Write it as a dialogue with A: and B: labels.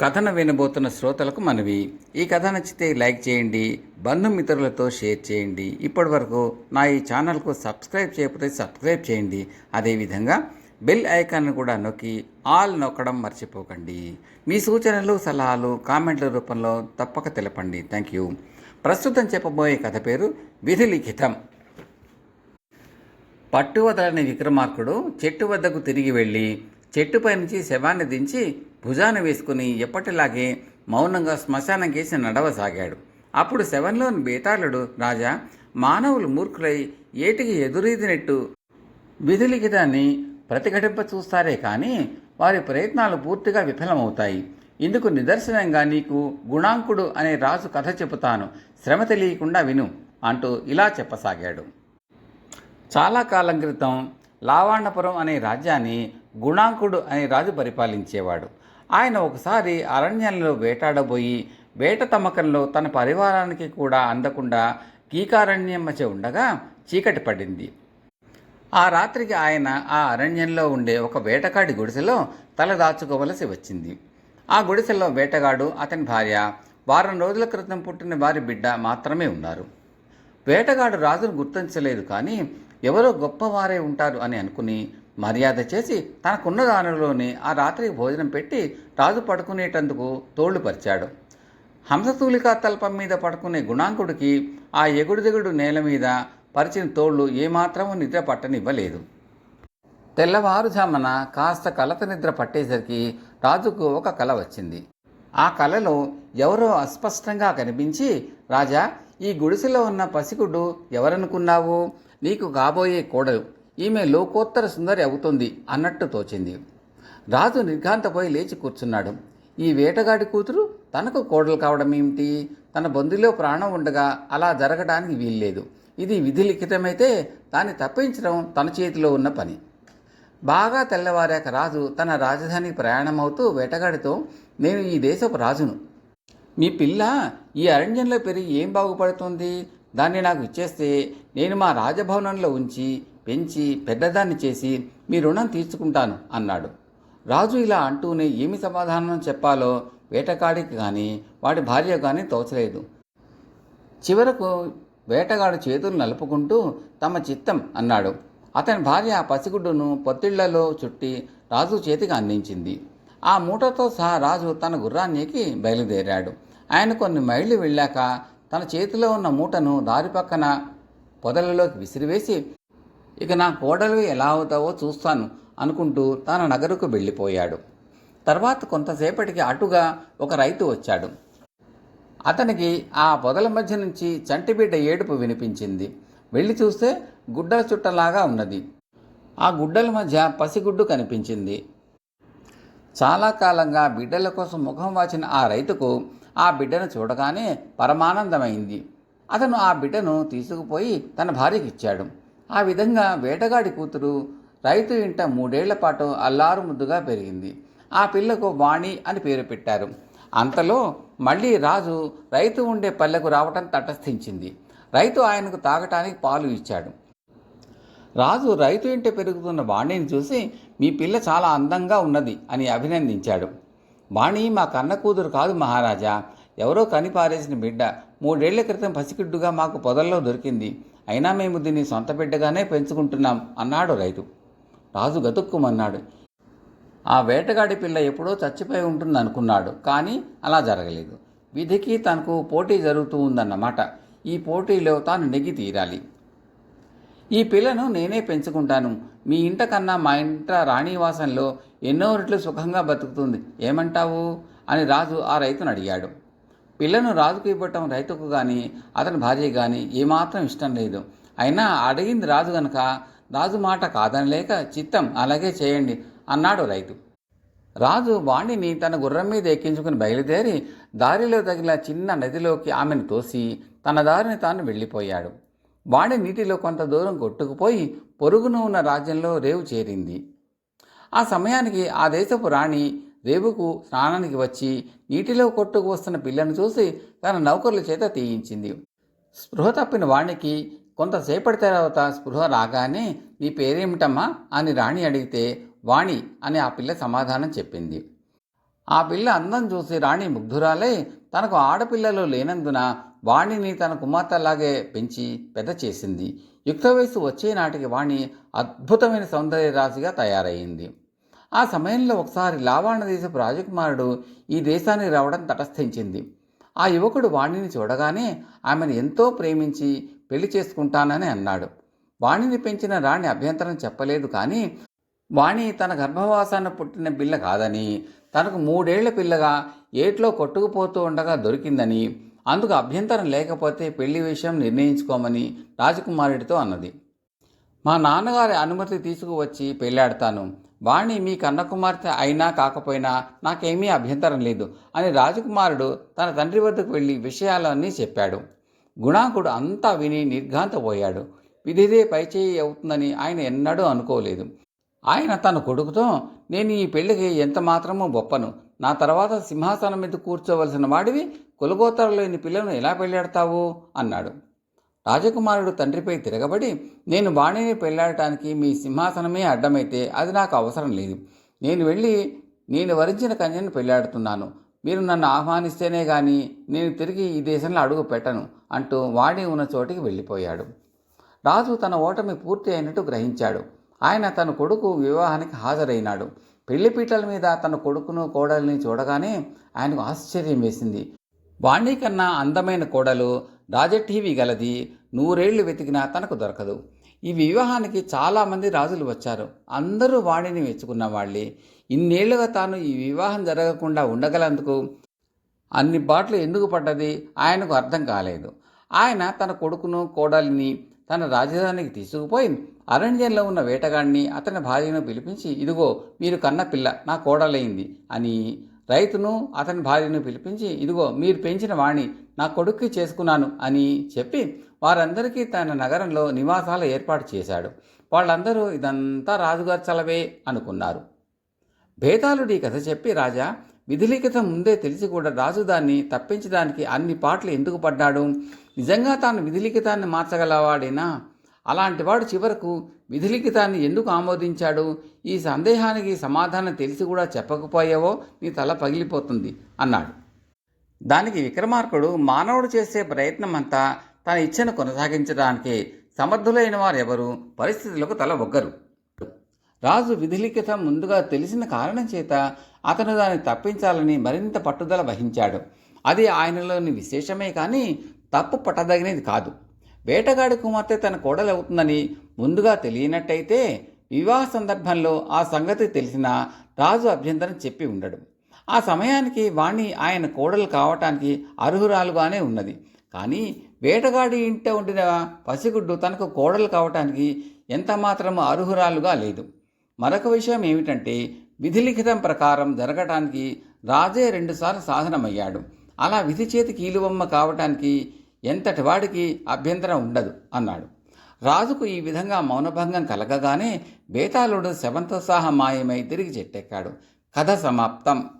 A: కథను వినబోతున్న శ్రోతలకు మనవి. ఈ కథ నచ్చితే లైక్ చేయండి బంధుమిత్రులతో షేర్ చేయండి. ఇప్పటి వరకు నా ఈ ఛానల్కు సబ్స్క్రైబ్ చేయకపోతే సబ్స్క్రైబ్ చేయండి. అదేవిధంగా బెల్ ఐకాన్ను కూడా నొక్కి ఆల్ నొక్కడం మర్చిపోకండి. మీ సూచనలు సలహాలు కామెంట్ల రూపంలో తప్పక తెలపండి. Thank you. ప్రస్తుతం చెప్పబోయే కథ పేరు విధి లిఖితం. పట్టు విక్రమార్కుడు చెట్టు వద్దకు తిరిగి వెళ్ళి చెట్టుపై నుంచి శవాన్ని దించి భుజాన వేసుకుని ఎప్పటిలాగే మౌనంగా శ్మశానం కేసి నడవసాగాడు. అప్పుడు శవంలోని బేతాళుడు రాజా మానవులు మూర్ఖులై ఏటికి ఎదురీదినట్టు విధిలిఖితాన్ని ప్రతిఘటింప చూస్తారే కానీ వారి ప్రయత్నాలు పూర్తిగా విఫలమవుతాయి. ఇందుకు నిదర్శనంగా నీకు గుణాంకుడు అనే రాజు కథ చెబుతాను. శ్రమ తెలియకుండా విను అంటూ ఇలా చెప్పసాగాడు. చాలా కాలం క్రితం లావాణపురం అనే రాజ్యాన్ని గుణాంకుడు అనే రాజు పరిపాలించేవాడు. ఆయన ఒకసారి అరణ్యంలో వేటాడబోయి వేట తమకంలో తన పరివారానికి కూడా అందకుండా కీకారణ్యం మధ్య ఉండగా చీకటి పడింది. ఆ రాత్రికి ఆయన ఆ అరణ్యంలో ఉండే ఒక వేటగాడి గుడిసెలో తల దాచుకోవలసి వచ్చింది. ఆ గుడిసెలో వేటగాడు అతని భార్య వారం రోజుల క్రితం పుట్టిన వారి బిడ్డ మాత్రమే ఉన్నారు. వేటగాడు రాజును గుర్తించలేదు కానీ ఎవరో గొప్పవారే ఉంటారు అని అనుకుని మర్యాద చేసి తనకున్న దానిలోనే ఆ రాత్రికి భోజనం పెట్టి రాజు పడుకునేటందుకు తోళ్ళు పరిచాడు హంసతూలికా తల్పం మీద పడుకునే గుణాంకుడికి ఆ ఎగుడుదిగుడు నేల మీద పరిచిన తోళ్ళు ఏమాత్రమూ నిద్ర పట్టనివ్వలేదు. తెల్లవారుజామున కాస్త కలత నిద్ర పట్టేసరికి రాజుకు ఒక కల వచ్చింది. ఆ కలలో ఎవరో అస్పష్టంగా కనిపించి రాజా ఈ గుడిసెలో ఉన్న పసిగుడ్డు ఎవరనుకున్నావు? నీకు కాబోయే కోడలు ఈమె లోకోత్తర సుందరి అవుతుంది అన్నట్టు తోచింది. రాజు నిర్ఘాంతపోయి లేచి కూర్చున్నాడు. ఈ వేటగాడి కూతురు తనకు కోడలు కావడం ఏమిటి? తన బంధులో ప్రాణం ఉండగా అలా జరగడానికి వీల్లేదు. ఇది విధి లిఖితమైతే దాన్ని తప్పించడం తన చేతిలో ఉన్న పని. బాగా తెల్లవారాక రాజు తన రాజధానికి ప్రయాణమవుతూ వేటగాడితో నేను ఈ దేశపు రాజును. మీ పిల్ల ఈ అరణ్యంలో పెరిగి ఏం బాగుపడుతుంది? దాన్ని నాకు ఇచ్చేస్తే నేను మా రాజభవనంలో ఉంచి పెంచి పెద్దదాన్ని చేసి మీ రుణం తీర్చుకుంటాను అన్నాడు. రాజు ఇలా అంటూనే ఏమి సమాధానం చెప్పాలో వేటగాడికి కానీ వాడి భార్య కానీ తోచలేదు. చివరకు వేటగాడు చేతులు నలుపుకుంటూ తమ చిత్తం అన్నాడు. అతని భార్య ఆ పసిగుడ్డును పొత్తిళ్ళలో చుట్టి రాజు చేతికి అందించింది. ఆ మూటతో సహా రాజు తన గుర్రాన్నికి బయలుదేరాడు. ఆయన కొన్ని మైళ్ళు వెళ్ళాక తన చేతిలో ఉన్న మూటను దారి పక్కన పొదలలోకి విసిరివేసి ఇక నా కోడలు ఎలా అవుతావో చూస్తాను అనుకుంటూ తన నగరుకు వెళ్ళిపోయాడు. తర్వాత కొంతసేపటికి అటుగా ఒక రైతు వచ్చాడు. అతనికి ఆ పొదల మధ్య నుంచి చంటిబిడ్డ ఏడుపు వినిపించింది. వెళ్ళి చూస్తే గుడ్డల చుట్టలాగా ఉన్నది. ఆ గుడ్డల మధ్య పసిగుడ్డు కనిపించింది. చాలా కాలంగా బిడ్డల కోసం ముఖం వాచిన ఆ రైతుకు ఆ బిడ్డను చూడగానే పరమానందమైంది. అతను ఆ బిడ్డను తీసుకుపోయి తన భార్యకి ఇచ్చాడు ఆ విధంగా వేటగాడి కూతురు రైతు ఇంట మూడేళ్ళ పాటు అల్లారు ముద్దుగా పెరిగింది. ఆ పిల్లకు వాణి అని పేరు పెట్టారు. అంతలో మళ్ళీ రాజు రైతు ఉండే పల్లెకు రావటం తటస్థించింది. రైతు ఆయనకు తాగటానికి పాలు ఇచ్చాడు. రాజు రైతు ఇంట పెరుగుతున్న వాణిని చూసి మీ పిల్ల చాలా అందంగా ఉన్నది అని అభినందించాడు. వాణి మా కన్న కూతురు కాదు మహారాజా. ఎవరో కనిపారేసిన బిడ్డ. మూడేళ్ళ క్రితం పసికిడ్డుగా మాకు పొదల్లో దొరికింది. అయినా మేము దీన్ని సొంత బిడ్డగానే పెంచుకుంటున్నాం అన్నాడు రైతు. రాజు గతుక్కుమన్నాడు. ఆ వేటగాడి పిల్ల ఎప్పుడో చచ్చిపోయి ఉంటుంది అనుకున్నాడు కానీ అలా జరగలేదు. విధికి తనకు పోటీ జరుగుతూ ఉందన్నమాట. ఈ పోటీలో తాను నెగ్గి తీరాలి. ఈ పిల్లను నేనే పెంచుకుంటాను. మీ ఇంట కన్నా మా ఇంట రాణివాసంలో ఎన్నో రెట్లు సుఖంగా బతుకుతుంది. ఏమంటావు? అని రాజు ఆ రైతును అడిగాడు. పిల్లను రాజుకు ఇవ్వటం రైతుకు కానీ అతని భార్య కానీ ఏమాత్రం ఇష్టం లేదు. అయినా అడిగింది రాజు గనక రాజు మాట కాదనలేక చిత్తం అలాగే చేయండి అన్నాడు రైతు. రాజు వాణిని తన గుర్రం మీద ఎక్కించుకుని బయలుదేరి దారిలో తగిన చిన్న నదిలోకి ఆమెను తోసి తన దారిని తాను వెళ్ళిపోయాడు. వాణి నీటిలో కొంత దూరం కొట్టుకుపోయి పొరుగున ఉన్న రాజ్యంలో రేవు చేరింది. ఆ సమయానికి ఆ దేశపు రాణి రేపుకు స్నానానికి వచ్చి నీటిలో కొట్టుకు వస్తున్న పిల్లను చూసి తన నౌకర్ల చేత తీయించింది. స్పృహ తప్పిన వాణికి కొంతసేపటి తర్వాత స్పృహ రాగానే నీ పేరేమిటమ్మా? అని రాణి అడిగితే వాణి అని ఆ పిల్ల సమాధానం చెప్పింది. ఆ పిల్ల అందం చూసి రాణి ముగ్ధురాలై తనకు ఆడపిల్లలు లేనందున వాణిని తన కుమార్తెలాగే పెంచి పెద్ద చేసింది. యుక్త వయసు వచ్చే నాటికి వాణి అద్భుతమైన సౌందర్య రాశిగా తయారయ్యింది ఆ సమయంలో ఒకసారి లావాణ దేశపు రాజకుమారుడు ఈ దేశానికి రావడం తటస్థించింది. ఆ యువకుడు వాణిని చూడగానే ఆమెను ఎంతో ప్రేమించి పెళ్ళి చేసుకుంటానని అన్నాడు. వాణిని పెంచిన రాణి అభ్యంతరం చెప్పలేదు కానీ వాణి తన గర్భవాసాన పుట్టిన పిల్ల కాదని తనకు మూడేళ్ళ పిల్లగా ఏట్లో కొట్టుకుపోతూ ఉండగా దొరికిందని అందుకు అభ్యంతరం లేకపోతే పెళ్ళి విషయం నిర్ణయించుకోమని రాజకుమారుడితో అన్నది. మా నాన్నగారి అనుమతి తీసుకువచ్చి పెళ్ళాడతాను వాణి మీ కన్నకుమార్తె అయినా కాకపోయినా నాకేమీ అభ్యంతరం లేదు అని రాజకుమారుడు తన తండ్రి వద్దకు వెళ్ళి విషయాలన్నీ చెప్పాడు. గుణాకుడు అంతా విని నిర్ఘాంతపోయాడు. విధిదే పైచేయి అవుతుందని ఆయన ఎన్నడూ అనుకోలేదు. ఆయన తన కొడుకుతో నేను ఈ పెళ్ళికి ఎంత మాత్రమూ గొప్పను. నా తర్వాత సింహాసనం మీద కూర్చోవలసిన వాడివి కులగోతరలేని లేని పిల్లను ఎలా పెళ్ళాడతావు అన్నాడు. రాజకుమారుడు తండ్రిపై తిరగబడి నేను వాణిని పెళ్ళాడటానికి మీ సింహాసనమే అడ్డమైతే అది నాకు అవసరం లేదు. నేను వెళ్ళి నేను వరించిన కన్యను పెళ్ళాడుతున్నాను మీరు నన్ను ఆహ్వానిస్తేనే కానీ నేను తిరిగి ఈ దేశంలో అడుగు పెట్టను అంటూ వాణి ఉన్న చోటికి వెళ్ళిపోయాడు. రాజు తన ఓటమి పూర్తి అయినట్టు గ్రహించాడు. ఆయన తన కొడుకు వివాహానికి హాజరైనాడు. పెళ్ళిపీటల మీద తన కొడుకును కోడల్ని చూడగానే ఆయనకు ఆశ్చర్యం వేసింది. వాణి కన్నా అందమైన కోడలు రాజఠీవి గలది. నూరేళ్ళు వెతికినా తనకు దొరకదు. ఈ వివాహానికి చాలామంది రాజులు వచ్చారు. అందరూ వాణిని మెచ్చుకున్న వాళ్ళే. ఇన్నేళ్ళుగా తాను ఈ వివాహం జరగకుండా ఉండగలందుకు అన్ని బాట్లు ఎందుకు పడ్డది? ఆయనకు అర్థం కాలేదు. ఆయన తన కొడుకును కోడలిని తన రాజధానికి తీసుకుపోయి అరణ్యంలో ఉన్న వేటగాడిని అతని భార్యను పిలిపించి ఇదిగో మీరు కన్న పిల్ల నా కోడలైంది అని రైతును అతని భార్యను పిలిపించి ఇదిగో మీరు పెంచిన వాణి నా కొడుక్కి చేసుకున్నాను అని చెప్పి వారందరికీ తన నగరంలో నివాసాలు ఏర్పాటు చేశాడు. వాళ్ళందరూ ఇదంతా రాజుగారి చలవే అనుకున్నారు. భేదాలుడి కథ చెప్పి రాజా విధిలిఖితం ముందే తెలిసి కూడా రాజు దాన్ని తప్పించడానికి అన్ని పాటలు ఎందుకు పడ్డాడు? నిజంగా తాను విధిలిఖితాన్ని మార్చగలవాడేనా? అలాంటివాడు చివరకు విధిలిఖితాన్ని ఎందుకు ఆమోదించాడు? ఈ సందేహానికి సమాధానం తెలిసి కూడా చెప్పకపోయావో నీ తల పగిలిపోతుంది అన్నాడు. దానికి విక్రమార్కుడు మానవుడు చేసే ప్రయత్నం అంతా తన ఇచ్చను కొనసాగించడానికి సమర్థులైన వారెవరు పరిస్థితులకు తల ఒగ్గరు. రాజు విధిలిఖితం ముందుగా తెలిసిన కారణం చేత అతను దాన్ని తప్పించాలని మరింత పట్టుదల వహించాడు. అది ఆయనలోని విశేషమే కానీ తప్పు పట్టదగినది కాదు. వేటగాడి కుమార్తె తన కోడలవుతుందని ముందుగా తెలియనట్టయితే వివాహ సందర్భంలో ఆ సంగతి తెలిసిన రాజు అభ్యంతరం చెప్పి ఉండడు. ఆ సమయానికి వాణి ఆయన కోడలు కావటానికి అర్హురాలుగానే ఉన్నది. కానీ వేటగాడి ఇంట ఉండిన పసిగుడ్డు తనకు కోడలు కావటానికి ఎంతమాత్రము అర్హురాలుగా లేదు. మరొక విషయం ఏమిటంటే విధిలిఖితం ప్రకారం జరగటానికి రాజే రెండుసార్లు సాధనమయ్యాడు. అలా విధి చేతి కీలుబొమ్మ కావటానికి ఎంతటి వాడికి అభ్యంతరం ఉండదు అన్నాడు. రాజుకు ఈ విధంగా మౌనభంగం కలగగానే బేతాళుడు శవంతో సహా మాయమై తిరిగి చెట్టెక్కాడు. కథ సమాప్తం.